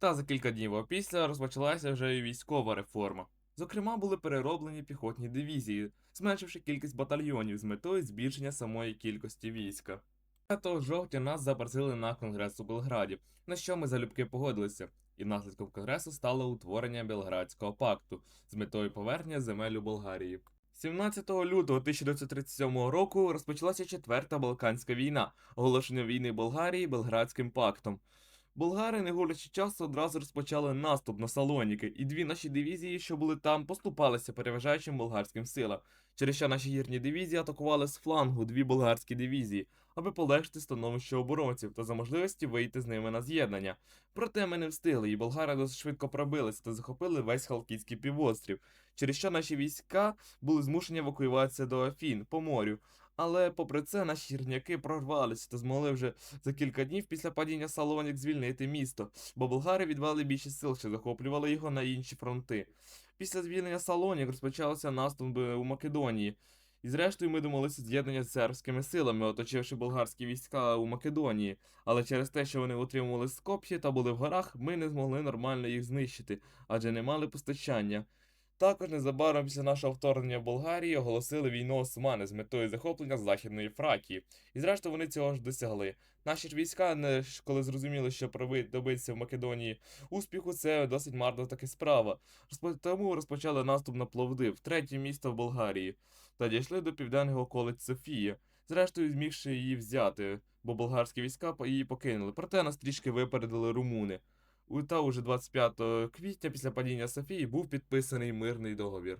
Та за кілька днів опісля розпочалася вже і військова реформа. Зокрема, були перероблені піхотні дивізії, зменшивши кількість батальйонів з метою збільшення самої кількості війська. 5 жовтня нас запросили на конгрес у Белграді, на що ми залюбки погодилися, і наслідком конгресу стало утворення Белградського пакту з метою повернення земель у Болгарії. 17 лютого 1937 року розпочалася Четверта Балканська війна, оголошення війни Болгарії Белградським пактом. Болгари, не гулячи часу, одразу розпочали наступ на Салоніки, і дві наші дивізії, що були там, поступалися переважаючим болгарським силам, через що наші гірні дивізії атакували з флангу дві болгарські дивізії, аби полегшити становище оборонців та за можливості вийти з ними на з'єднання. Проте ми не встигли, і болгари досить швидко пробилися та захопили весь Халкідський півострів, через що наші війська були змушені евакуюватися до Афін по морю. Але попри це наші гірняки прорвалися та змогли вже за кілька днів після падіння Салонік звільнити місто, бо болгари відвели більшість сил, що захоплювали його на інші фронти. Після звільнення Салонік розпочався наступ у Македонії. І зрештою ми домоглися з'єднання з сербськими силами, оточивши болгарські війська у Македонії. Але через те, що вони утримували Скоп'є та були в горах, ми не змогли нормально їх знищити, адже не мали постачання. Також незабаром після нашого вторгнення в Болгарії оголосили війну османи з метою захоплення Західної Фракії. І зрештою вони цього ж досягли. Наші ж війська, коли зрозуміли, що добитися в Македонії успіху, це досить марна така справа. Тому розпочали наступ на Пловдив, третє місто в Болгарії, та дійшли до південного околиць Софії, зрештою змігши її взяти, бо болгарські війська її покинули. Проте нас трішки випередили румуни. Та уже 25 квітня після падіння Софії був підписаний мирний договір.